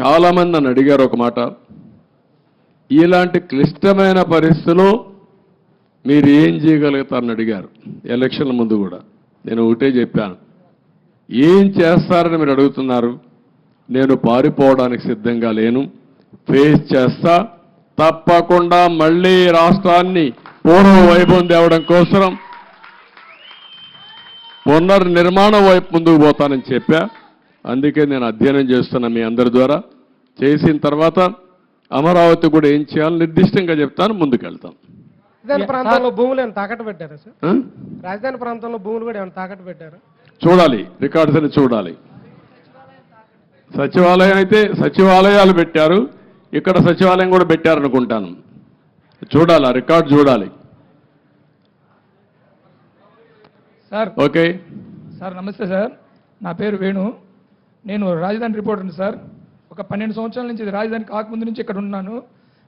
చాలామంది నన్ను అడిగారు ఒక మాట. ఇలాంటి క్లిష్టమైన పరిస్థితిలో మీరు ఏం చేయగలుగుతారని అడిగారు. ఎలక్షన్ల ముందు కూడా. నేను ఒకటే చెప్పాను. ఏం చేస్తారని మీరు అడుగుతున్నారు? నేను పారిపోవడానికి సిద్ధంగా లేను. ఫేస్ చేస్తా. తప్పకుండా మళ్ళీ రాష్ట్రాన్ని పూర్వ వైభవం తేవడం కోసం పునర్నిర్మాణం వైపు ముందుకు పోతానని చెప్పా. అందుకే నేను అధ్యయనం చేస్తున్నా మీ అందరి ద్వారా. చేసిన తర్వాత అమరావతి కూడా ఏం చేయాలో నిర్దిష్టంగా చెప్తాను ముందుకెళ్తాం. రాజధాని ప్రాంతంలో భూములు ఏమైనా తాకట్టు పెట్టారా సార్? ఆ? రాజధాని ప్రాంతంలో భూములు కూడా ఏమైనా తాకట్టు పెట్టారా? చూడాలి రికార్డ్స్ అని చూడాలి. సచివాలయం అయితే సచివాలయాలు పెట్టారు ఇక్కడ సచివాలయం కూడా పెట్టారనుకుంటాను. చూడాలి ఆ రికార్డ్ చూడాలి. సార్. ఓకే. సార్ నమస్తే సార్. నా పేరు వేణు. నేను రాజధాని రిపోర్టర్ని సార్. ఒక పన్నెండు సంవత్సరాల నుంచి ఇది రాజధాని కాకముందు నుంచి ఇక్కడ ఉన్నాను.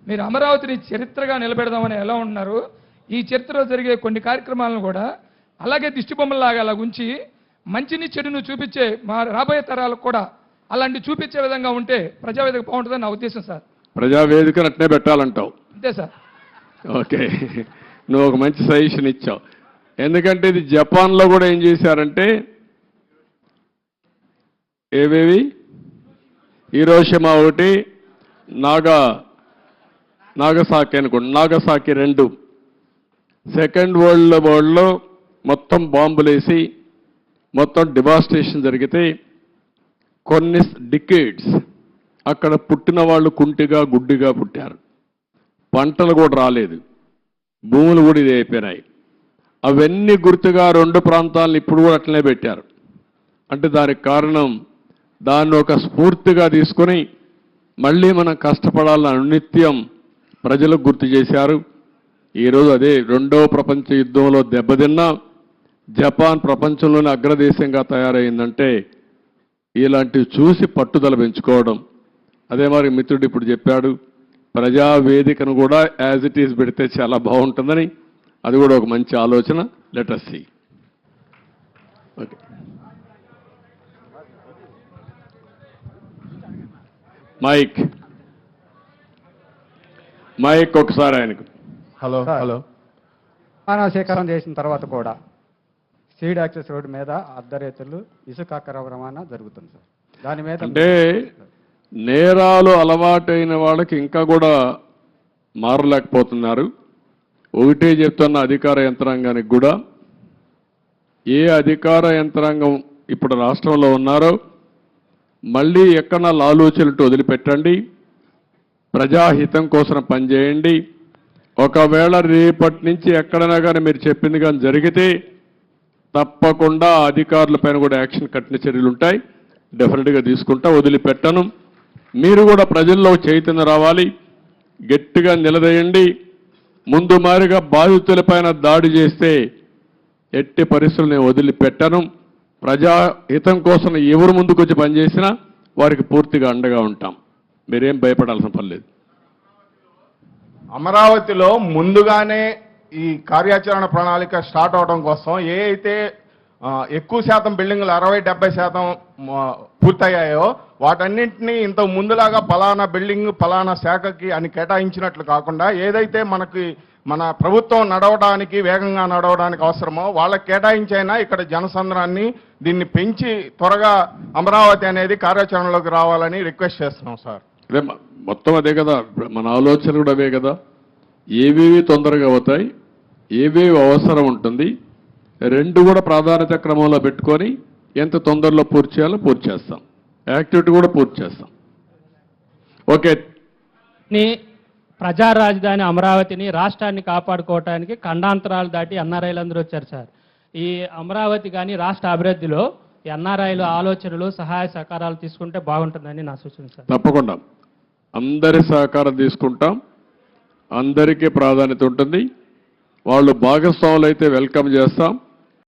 మీరు అమరావతిని చరిత్రగా నిలబెడదామని ఎలా ఉన్నారు? ఈ చరిత్రలో జరిగే కొన్ని కార్యక్రమాలను కూడా అలాగే దిష్టిబొమ్మలాగా అలా ఉంచి మంచిని చెడును చూపించే మా రాబోయే తరాలకు కూడా అలాంటి చూపించే విధంగా ఉంటే ప్రజావేదిక బాగుంటుందని నా ఉద్దేశం సార్. ప్రజావేదికను అట్నే పెట్టాలంటావు. అంతే సార్. ఓకే. నువ్వు ఒక మంచి సజెషన్ ఇచ్చావు. ఎందుకంటే ఇది జపాన్లో కూడా ఏం చేశారంటే ఏవేవి? హీరోషిమా ఒకటి నాగా నాగసాకి అనుకోండి. నాగసాకి రెండు. సెకండ్ వరల్డ్ వరల్డ్లో మొత్తం బాంబులేసి మొత్తం డివాస్టేషన్ జరిగితే కొన్ని డికేడ్స్. అక్కడ పుట్టిన వాళ్ళు కుంటిగా గుడ్డిగా పుట్టారు. పంటలు కూడా రాలేదు. భూములు కూడా ఇది అయిపోయినాయి. అవన్నీ గుర్తుగా రెండు ప్రాంతాలను ఇప్పుడు కూడా అట్లనే పెట్టారు. అంటే దానికి కారణం దాన్ని ఒక స్ఫూర్తిగా తీసుకొని మళ్ళీ మనం కష్టపడాలని అనునిత్యం ప్రజలకు గుర్తు చేశారు. ఈరోజు అదే రెండవ ప్రపంచ యుద్ధంలో దెబ్బతిన్నా జపాన్ ప్రపంచంలోనే అగ్రదేశంగా తయారైందంటే ఇలాంటివి చూసి పట్టుదల పెంచుకోవడం. అదే మరి మిత్రుడు ఇప్పుడు చెప్పాడు ప్రజా వేదికను కూడా యాజ్ ఇట్ ఈస్ పెడితే చాలా బాగుంటుందని. అది కూడా ఒక మంచి ఆలోచన. Letter C okay mike. Mike ఒకసారి ఆయనకు. హలో. హలో. మానవ సేకరణ చేసిన తర్వాత కూడా సీడ్ యాక్సెస్ రోడ్డు మీద అర్ధరేతులు ఇసుక అక్రమ రవాణా జరుగుతుంది సార్. దాని మీద అంటే నేరాలు అలవాటైన వాళ్ళకి ఇంకా కూడా మారలేకపోతున్నారు. ఒకటే చెప్తున్న అధికార యంత్రాంగానికి కూడా ఏ అధికార యంత్రాంగం ఇప్పుడు రాష్ట్రంలో ఉన్నారో మళ్ళీ ఎక్కడ ఆలోచనలు వదిలిపెట్టండి. ప్రజాహితం కోసం పనిచేయండి. ఒకవేళ రేపటి నుంచి ఎక్కడైనా కానీ మీరు చెప్పింది కానీ జరిగితే తప్పకుండా అధికారుల పైన కూడా యాక్షన్ కట్టిన చర్యలు ఉంటాయి. డెఫినెట్గా తీసుకుంటా వదిలిపెట్టను. మీరు కూడా ప్రజల్లో చైతన్యం రావాలి. గట్టిగా నిలదీయండి. ముందు మారిగా బాధితులపైన దాడి చేస్తే ఎట్టి పరిస్థితులు నేను వదిలిపెట్టను. ప్రజా హితం కోసం ఎవరు ముందుకు వచ్చి పనిచేసినా వారికి పూర్తిగా అండగా ఉంటాం. మీరేం భయపడాల్సిన పని లేదు. అమరావతిలో ముందుగానే ఈ కార్యాచరణ ప్రణాళిక స్టార్ట్ అవడం కోసం ఏ అయితే ఎక్కువ శాతం బిల్డింగ్లు అరవై డెబ్బై శాతం పూర్తయ్యాయో వాటన్నింటినీ ఇంత ముందులాగా పలానా బిల్డింగ్ పలానా శాఖకి అని కేటాయించినట్లు కాకుండా ఏదైతే మనకి మన ప్రభుత్వం నడవడానికి వేగంగా నడవడానికి అవసరమో వాళ్ళకి కేటాయించైనా ఇక్కడ జనసంద్రాన్ని దీన్ని పెంచి త్వరగా అమరావతి అనేది కార్యాచరణలోకి రావాలని రిక్వెస్ట్ చేస్తున్నాం సార్. అదే మొత్తం అదే కదా. మన ఆలోచన కూడా అవే కదా. ఏవేవి తొందరగా అవుతాయి ఏవేవి అవసరం ఉంటుంది రెండు కూడా ప్రాధాన్యత క్రమంలో పెట్టుకొని ఎంత తొందరలో పూర్తి చేయాలో పూర్తి చేస్తాం. యాక్టివిటీ కూడా పూర్తి చేస్తాం. ఓకే. ని ప్రజా రాజధాని అమరావతిని రాష్ట్రాన్ని కాపాడుకోవటానికి ఖండాంతరాలు దాటి ఎన్ఆర్ఐలు అందరూ వచ్చారు సార్. ఈ అమరావతి కానీ రాష్ట్ర అభివృద్ధిలో ఎన్ఆర్ఐలు ఆలోచనలు సహాయ సహకారాలు తీసుకుంటే బాగుంటుందని నా సూచన సార్. తప్పకుండా. అందరి సహకారం తీసుకుంటాం. అందరికీ ప్రాధాన్యత ఉంటుంది. వాళ్ళు భాగస్వాములు అయితే వెల్కమ్ చేస్తాం.